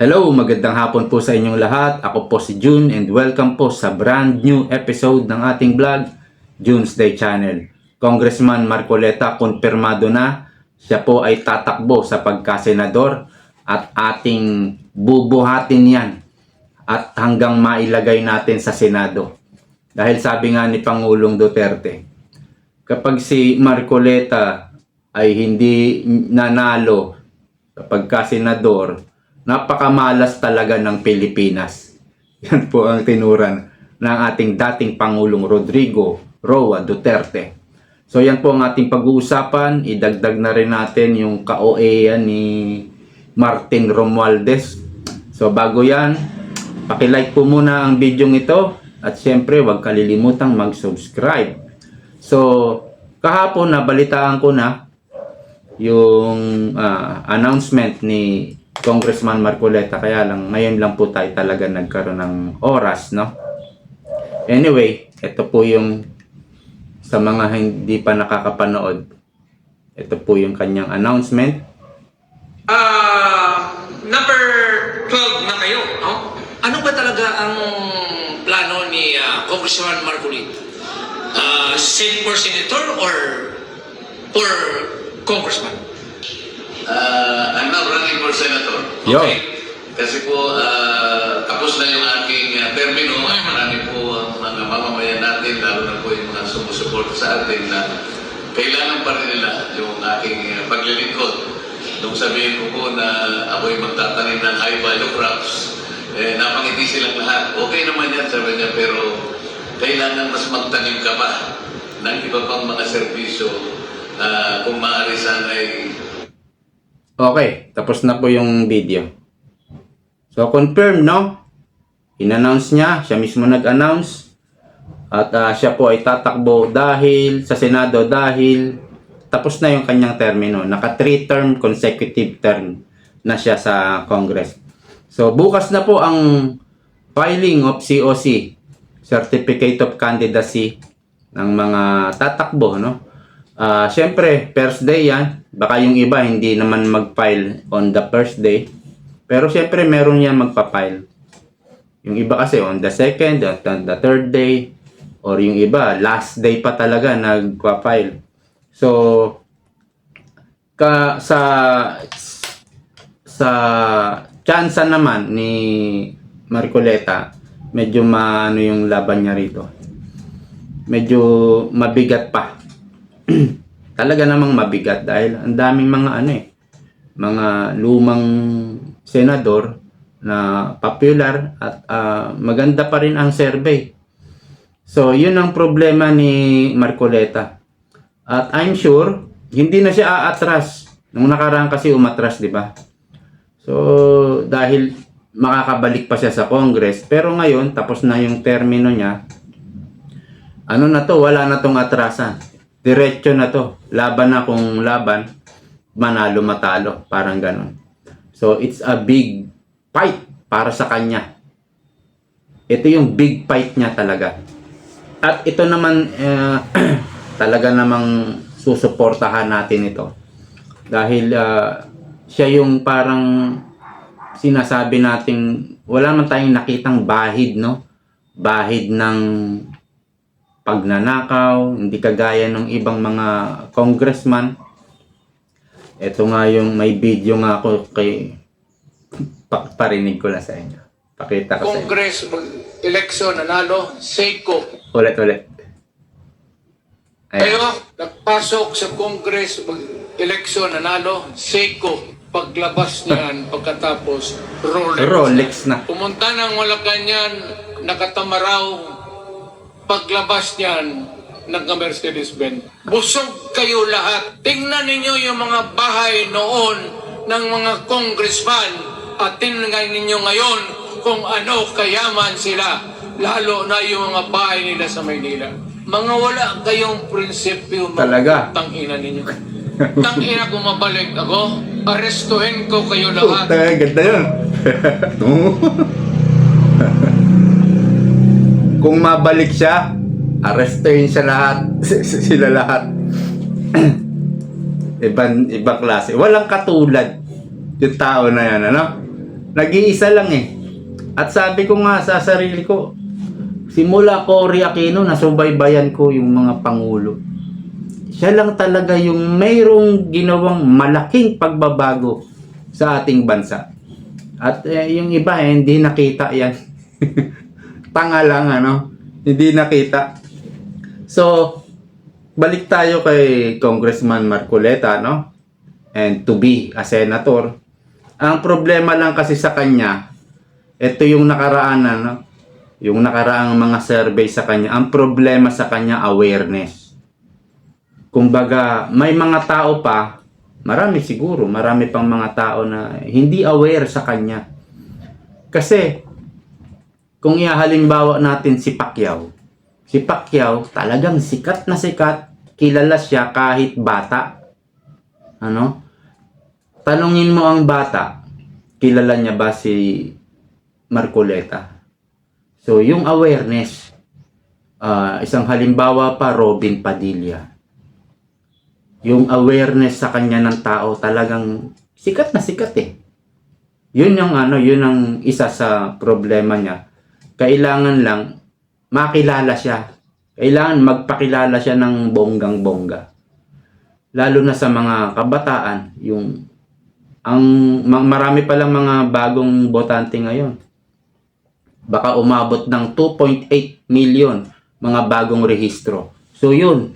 Hello, magandang hapon po sa inyong lahat. Ako po si June and welcome po sa brand new episode ng ating vlog, June's Day Channel. Congressman Marcoleta konfirmado na siya po ay tatakbo sa pagkasenador at ating bubuhatin yan at hanggang mailagay natin sa Senado. Dahil sabi nga ni Pangulong Duterte, kapag si Marcoleta ay hindi nanalo sa pagkasenador, napakamalas talaga ng Pilipinas. Yan po ang tinuran ng ating dating Pangulong Rodrigo Roa Duterte. So yan po ang ating pag-uusapan. Idagdag na rin natin yung ka-OA yan ni Martin Romualdez. So bago yan, pakilike po muna ang video ito at syempre huwag kalilimutang mag-subscribe. So kahapon nabalitaan ko na yung ah, announcement ni Congressman Marcoleta kaya lang ngayon lang po tayo talaga nagkaroon ng oras no anyway ito po yung sa mga hindi pa nakakapanood ito po yung kanyang announcement Ah, number 12 na kayo, no? Ano ba talaga ang plano ni ah, Congressman Marcolita? Ah, sit for senator or for congressman? Uh, I'm now running senator. Yo. Okay. Kasi po, uh, tapos na yung aking uh, termino. Mhm. Marami po ang mga mamamayan natin, lalo na po yung mga sumusuporta sa atin na kailangan pa rin nila yung aking uh, paglilingkod. Nung sabihin ko po na ako'y magtatanim ng high value crops, eh, napangiti silang lahat. Okay naman yan, sabi niya, pero kailangan mas magtanim ka pa ng iba pang mga serbisyo uh, kung maaari sana ay okay tapos na po yung video. So confirm no? In-announce niya siya mismo nag-announce. At ah, siya po ay tatakbo dahil sa Senado dahil tapos na yung kanyang termino. Naka 3 term consecutive term na siya sa Congress. So bukas na po ang filing of COC Certificate of Candidacy ng mga tatakbo no? Ah, syempre, first day yan. Baka yung iba hindi naman mag-file on the first day. Pero syempre, meron yan magpa-file. Yung iba kasi on the second, the, the third day, or yung iba, last day pa talaga nagpa-file. So, ka, sa sa tsansa naman ni Marcoleta, medyo maano yung laban niya rito. Medyo mabigat pa talaga namang mabigat dahil ang daming mga ano eh, mga lumang senador na popular at ah, maganda pa rin ang survey. So, yun ang problema ni Marcoleta. At I'm sure, hindi na siya aatras. Nung nakaraan kasi umatras, di ba? So, dahil makakabalik pa siya sa Congress, pero ngayon, tapos na yung termino niya, ano na to, wala na tong atrasan. Diretso na to. Laban na kung laban, manalo matalo. Parang ganon. So, it's a big fight para sa kanya. Ito yung big fight niya talaga. At ito naman, eh, talaga namang susuportahan natin ito. Dahil ah, siya yung parang sinasabi nating wala man tayong nakitang bahid, no? Bahid ng pagnanakaw, hindi kagaya ng ibang mga congressman. Ito nga yung may video nga ako kay pa, parinig ko lang sa inyo. Pakita ko sa inyo. Congress, election, nanalo, Seiko. Ulit, ulit. Kayo, Ayan. nagpasok sa Congress, election, nanalo, Seiko. Paglabas niyan, pagkatapos, Rolex. Rolex na. Pumunta ng Malacanang, nakatamaraw, paglabas niyan, nagka-Mercedes-Benz. Busog kayo lahat. Tingnan ninyo yung mga bahay noon ng mga congressman at tingnan ninyo ngayon kung ano kayaman sila. Lalo na yung mga bahay nila sa Maynila. Mga wala kayong prinsipyo. Talaga. Tangina ninyo. Tangina kung mabalik ako, arestuhin ko kayo lahat. Puta, ganda yun. Kung mabalik siya, arrestin siya lahat. Sila lahat. ibang, ibang klase. Walang katulad yung tao na yan, ano? Nag-iisa lang eh. At sabi ko nga sa sarili ko, simula Cory Aquino, nasubaybayan ko yung mga pangulo. Siya lang talaga yung mayroong ginawang malaking pagbabago sa ating bansa. At eh, yung iba eh, hindi nakita yan. Tanga lang ano, hindi nakita. So, balik tayo kay Congressman Marcoleta, no? And to be a senator. Ang problema lang kasi sa kanya, ito yung nakaraan, ano? Yung nakaraang mga survey sa kanya. Ang problema sa kanya, awareness. Kumbaga, may mga tao pa, marami siguro, marami pang mga tao na hindi aware sa kanya. Kasi, kung ihalimbawa natin si Pacquiao, si Pacquiao talagang sikat na sikat, kilala siya kahit bata. Ano? Tanungin mo ang bata, kilala niya ba si Marcoleta? So, yung awareness, ah, isang halimbawa pa, Robin Padilla. Yung awareness sa kanya ng tao talagang sikat na sikat eh. Yun yung ano, yun ang isa sa problema niya. Kailangan lang makilala siya. Kailangan magpakilala siya ng bonggang-bongga. Lalo na sa mga kabataan, yung ang ma- marami pa lang mga bagong botante ngayon. Baka umabot ng 2.8 million mga bagong rehistro. So yun.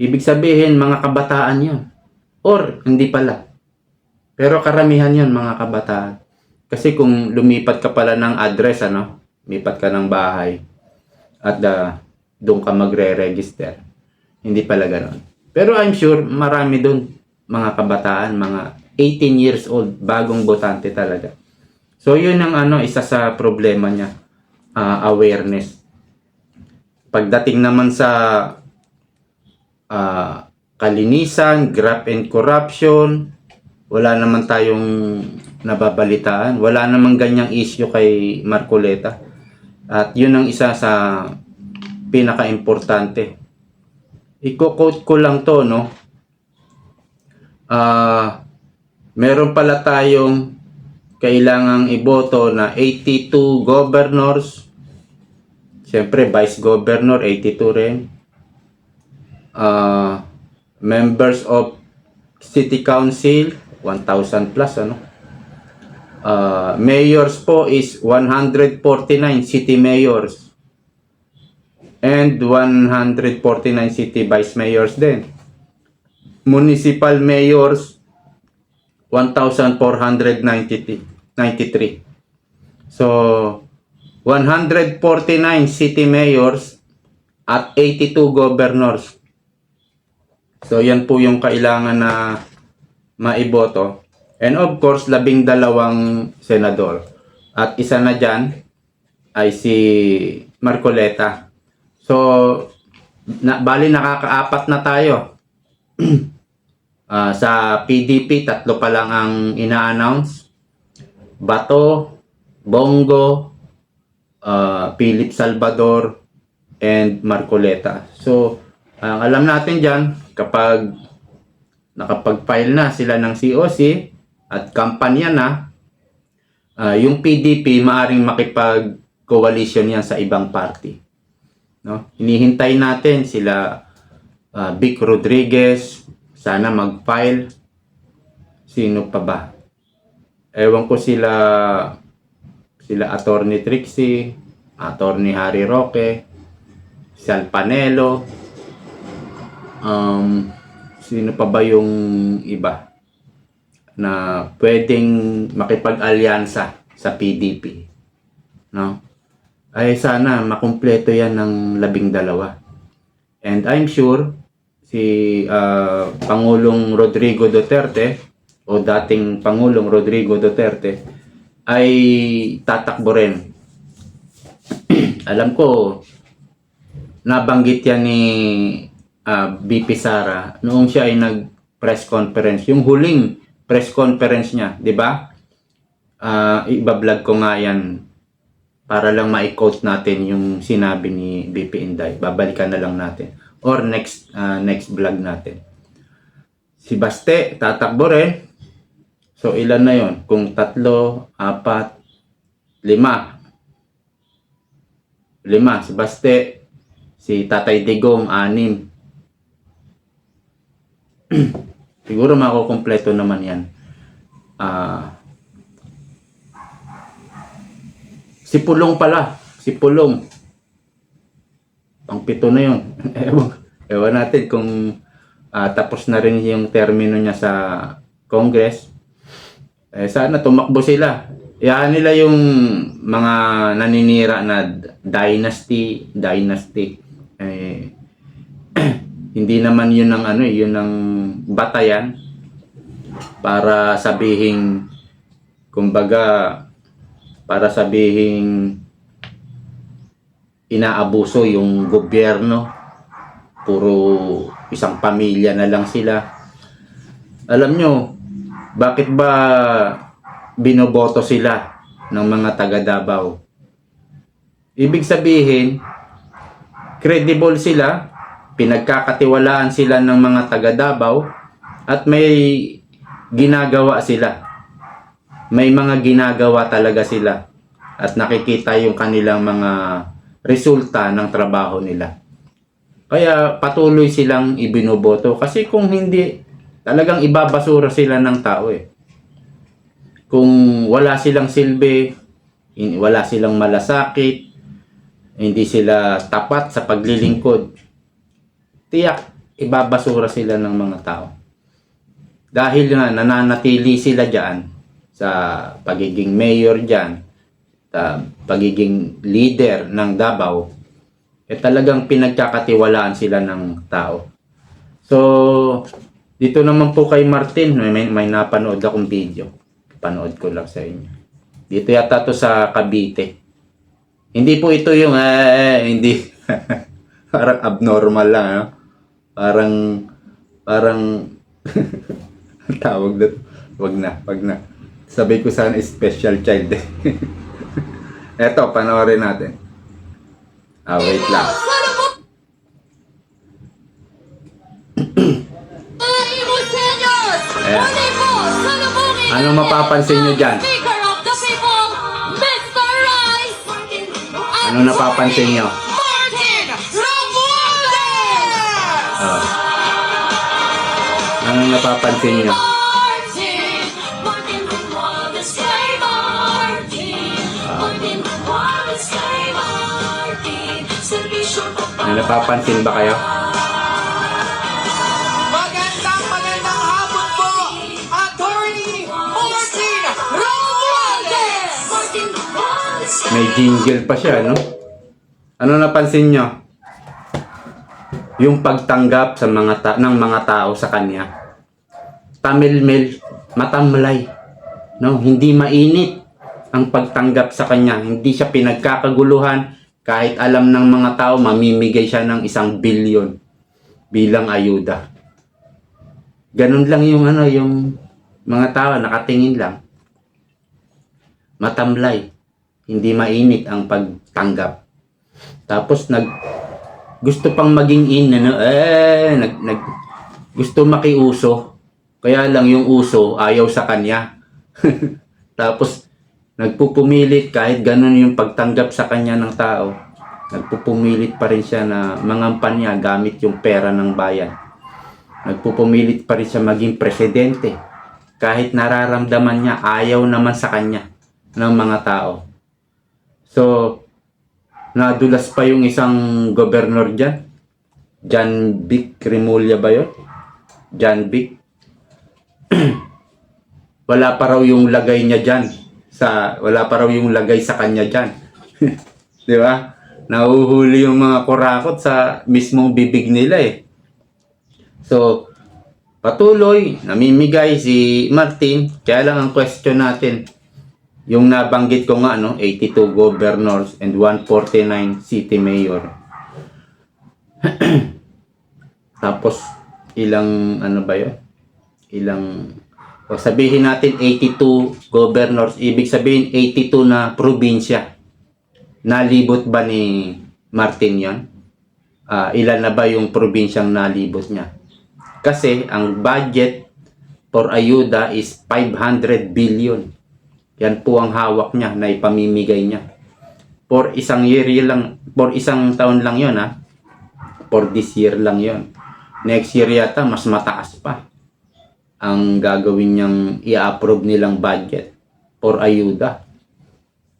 Ibig sabihin mga kabataan yun. Or hindi pala. Pero karamihan yun mga kabataan. Kasi kung lumipat ka pala ng address, ano, lumipat ka ng bahay, at uh, doon ka magre-register. Hindi pala ganon. Pero I'm sure marami doon mga kabataan, mga 18 years old, bagong botante talaga. So yun ang ano, isa sa problema niya, ah, awareness. Pagdating naman sa ah, kalinisan, graft and corruption, wala naman tayong nababalitaan. Wala namang ganyang issue kay Marcoleta. At yun ang isa sa pinaka-importante. Iko-quote ko lang to, no? Ah, meron pala tayong kailangang iboto na 82 governors. Siyempre, vice governor, 82 rin. Ah, members of city council, 1,000 plus, ano? Ah, mayors po is 149 city mayors. And 149 city vice mayors din. Municipal mayors, 1,493. So, 149 city mayors at 82 governors. So, yan po yung kailangan na maiboto. And of course, labing dalawang senador. At isa na dyan ay si Marcoleta. So, na, bali nakakaapat na tayo. Ah, sa PDP, tatlo pa lang ang ina-announce. Bato, Bongo, ah, Philip Salvador, and Marcoleta. So, ang alam natin dyan, kapag nakapag-file na sila ng COC at kampanya na, ah, yung PDP maaring makipag-coalition yan sa ibang party. No? Hinihintay natin sila ah, Vic Rodriguez, sana mag-file. Sino pa ba? Ewan ko sila sila Attorney Trixie, Attorney Harry Roque, Sal Panelo, um, sino pa ba yung iba na pwedeng makipag-alyansa sa PDP? No? Ay sana makumpleto yan ng labing dalawa. And I'm sure si ah, Pangulong Rodrigo Duterte o dating Pangulong Rodrigo Duterte ay tatakbo rin. Alam ko, nabanggit yan ni ah, BP Sara noong siya ay nag press conference. Yung huling press conference niya, di ba? Ah, ibablog ko nga yan para lang ma-quote natin yung sinabi ni BP Inday. Babalikan na lang natin. Or next ah, next vlog natin. Si Baste, tatakbo rin. So, ilan na yon? Kung tatlo, apat, lima. Lima. Si Baste, si Tatay Digong, anim. Siguro makukompleto naman yan. Ah... si Pulong pala. Si Pulong. Pang pito na yun. ewan, ewan natin kung ah, tapos na rin yung termino niya sa Congress. Eh, sana tumakbo sila. Yan nila yung mga naninira na dynasty, dynasty. Eh, hindi naman yun ang ano, eh, yun ang batayan para sabihin kumbaga para sabihin inaabuso yung gobyerno. Puro isang pamilya na lang sila. Alam nyo bakit ba binoboto sila ng mga taga Davao? Ibig sabihin credible sila pinagkakatiwalaan sila ng mga taga Davao at may ginagawa sila may mga ginagawa talaga sila at nakikita yung kanilang mga resulta ng trabaho nila. Kaya patuloy silang ibinoboto kasi kung hindi talagang ibabasura sila ng tao eh. Kung wala silang silbi, wala silang malasakit, hindi sila tapat sa paglilingkod, tiyak ibabasura sila ng mga tao. Dahil nga nananatili sila diyan sa pagiging mayor diyan, sa pagiging leader ng Davao, eh talagang pinagkakatiwalaan sila ng tao. So, dito naman po kay Martin, may, may, may napanood akong video. Panood ko lang sa inyo. Dito yata to sa Cavite. Hindi po ito yung, eh, hindi. parang abnormal lang, ano? Parang, parang, ang tawag doon. Wag na, wag na. Sabi ko sana special child eh. Eto, panoorin natin. Ah, wait lang. Ayan. Ano mapapansin nyo dyan? Speaker of the people, Mr. Rice! Ano napapansin nyo? Kay Martin! Servisyo Ano napapansin ba kayo? Magandang magandang hapon po, Attorney Martin Romualdez! May jingle pa siya, no? Ano napansin nyo? Yung pagtanggap sa mga ta- ng mga tao sa kanya. Tamilmil, matamlay. No, hindi mainit ang pagtanggap sa kanya. Hindi siya pinagkakaguluhan kahit alam ng mga tao mamimigay siya ng isang bilyon bilang ayuda. Ganun lang yung ano, yung mga tao nakatingin lang. Matamlay hindi mainit ang pagtanggap. Tapos nag gusto pang maging in ano eh nag, nag gusto makiuso. Kaya lang yung uso ayaw sa kanya. Tapos nagpupumilit kahit ganun yung pagtanggap sa kanya ng tao. Nagpupumilit pa rin siya na mangampan niya gamit yung pera ng bayan. Nagpupumilit pa rin siya maging presidente. Kahit nararamdaman niya ayaw naman sa kanya ng mga tao. So, nadulas pa yung isang gobernur dyan. John Vic Remulla ba yun? John Vic. Wala pa raw yung lagay niya dyan. Sa, wala pa raw yung lagay sa kanya dyan. Di ba? Nahuhuli yung mga kurakot sa mismong bibig nila eh. So, patuloy, namimigay si Martin. Kaya lang ang question natin, yung nabanggit ko nga, no, 82 governors and 149 city mayor. Tapos, ilang, ano ba yun? Ilang, o sabihin natin 82 governors, ibig sabihin 82 na probinsya. Nalibot ba ni Martin yon? Ah, ilan na ba yung probinsyang nalibot niya? Kasi ang budget or ayuda is 500 billion. Yan po ang hawak niya na ipamimigay niya. For isang year lang, for isang taon lang yon ha. For this year lang yon. Next year yata mas mataas pa ang gagawin niyang i-approve nilang budget for ayuda.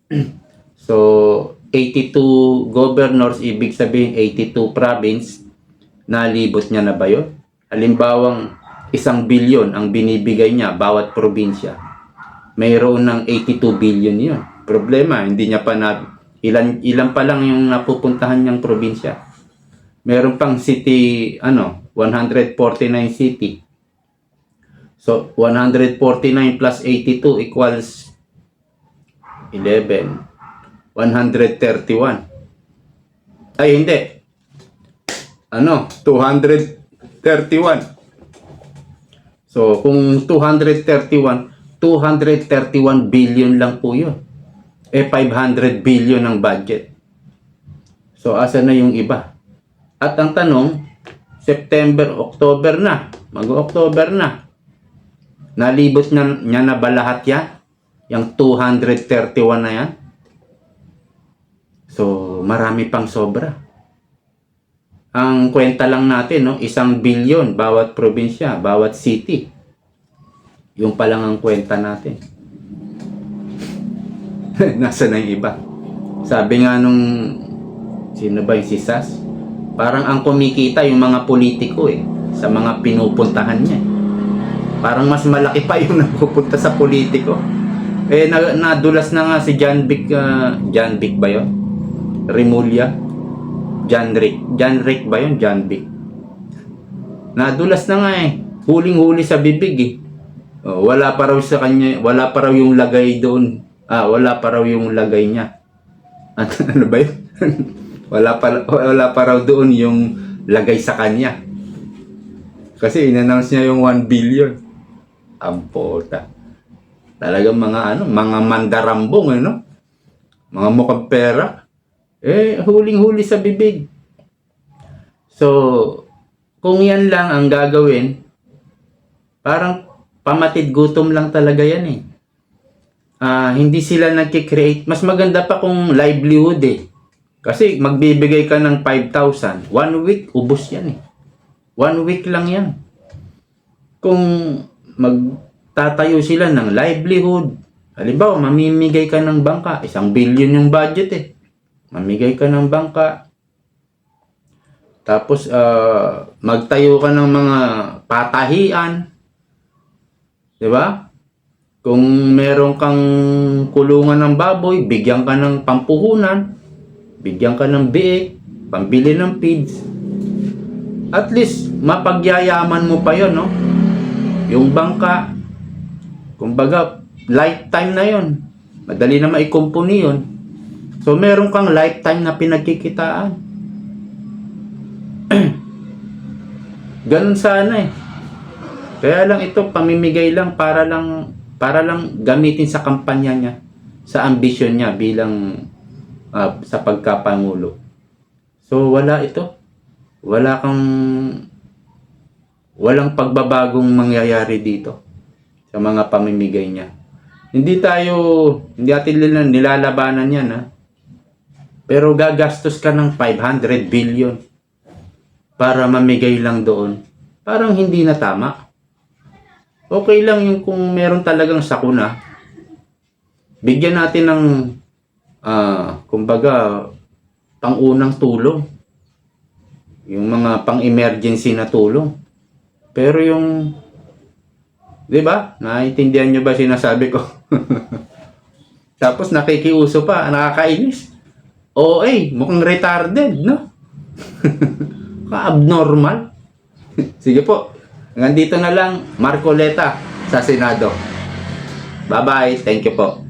so, 82 governors, ibig sabihin 82 province, nalibot niya na ba yun? Halimbawang isang bilyon ang binibigay niya bawat probinsya. Mayroon ng 82 billion yun. Problema, hindi niya pa na ilan ilan pa lang yung napupuntahan niyang probinsya. Meron pang city ano, 149 city. So 149 plus 82 equals 11 131. Ay hindi. Ano, 231. So, kung 231, 231 billion lang po yun. Eh, 500 billion ang budget. So, asa na yung iba? At ang tanong, September, October na. Mag-October na. Nalibot na, niya na ba lahat yan? Yung 231 na yan? So, marami pang sobra. Ang kwenta lang natin, no, isang bilyon bawat probinsya, bawat city. Yung pa lang ang kwenta natin. Nasa na yung iba? Sabi nga nung, sino ba yung si? Parang ang kumikita yung mga politiko eh, sa mga pinupuntahan niya. eh. Parang mas malaki pa yung napupunta sa politiko. Eh, na, nadulas na nga si John Vic, ah, John Vic ba yun? Remulla? John Rick. John Rick ba yun? John Vic. Nadulas na nga eh. Huling-huli sa bibig eh. Oh, wala pa raw sa kanya, wala pa raw yung lagay doon. Ah, wala pa raw yung lagay niya. ano ba yun? wala pa wala pa raw doon yung lagay sa kanya. Kasi in-announce niya yung 1 billion. Ang puta. Talagang mga ano, mga mandarambong ano. Mga mukhang pera. Eh, huling-huli sa bibig. So, kung yan lang ang gagawin, parang pamatid gutom lang talaga yan eh. Ah, hindi sila nagki-create. Mas maganda pa kung livelihood eh. Kasi magbibigay ka ng 5,000. One week, ubos yan eh. One week lang yan. Kung magtatayo sila ng livelihood, halimbawa, mamimigay ka ng bangka, isang billion yung budget eh. Mamigay ka ng bangka. Tapos, ah, magtayo ka ng mga patahian. Di ba? Kung meron kang kulungan ng baboy, bigyan ka ng pampuhunan, bigyan ka ng biik, pambili ng feeds. At least, mapagyayaman mo pa yon no? Yung bangka, kumbaga, lifetime na yon Madali na maikumpuni yun. So, meron kang lifetime na pinagkikitaan. Ganun sana eh. Kaya lang ito, pamimigay lang para lang para lang gamitin sa kampanya niya, sa ambisyon niya bilang ah, sa pagkapangulo. So wala ito. Wala kang walang pagbabagong mangyayari dito sa mga pamimigay niya. Hindi tayo hindi nila- nilalabanan yan ha. Pero gagastos ka ng 500 billion para mamigay lang doon. Parang hindi na tama okay lang yung kung meron talagang sakuna. Bigyan natin ng, ah, kumbaga, pang-unang tulong. Yung mga pang-emergency na tulong. Pero yung, di ba? Naiintindihan nyo ba sinasabi ko? Tapos nakikiuso pa, nakakainis. Oo, eh, mukhang retarded, no? Ka-abnormal. Sige po, Hanggang dito na lang, Marcoleta sa Senado. Bye-bye. Thank you po.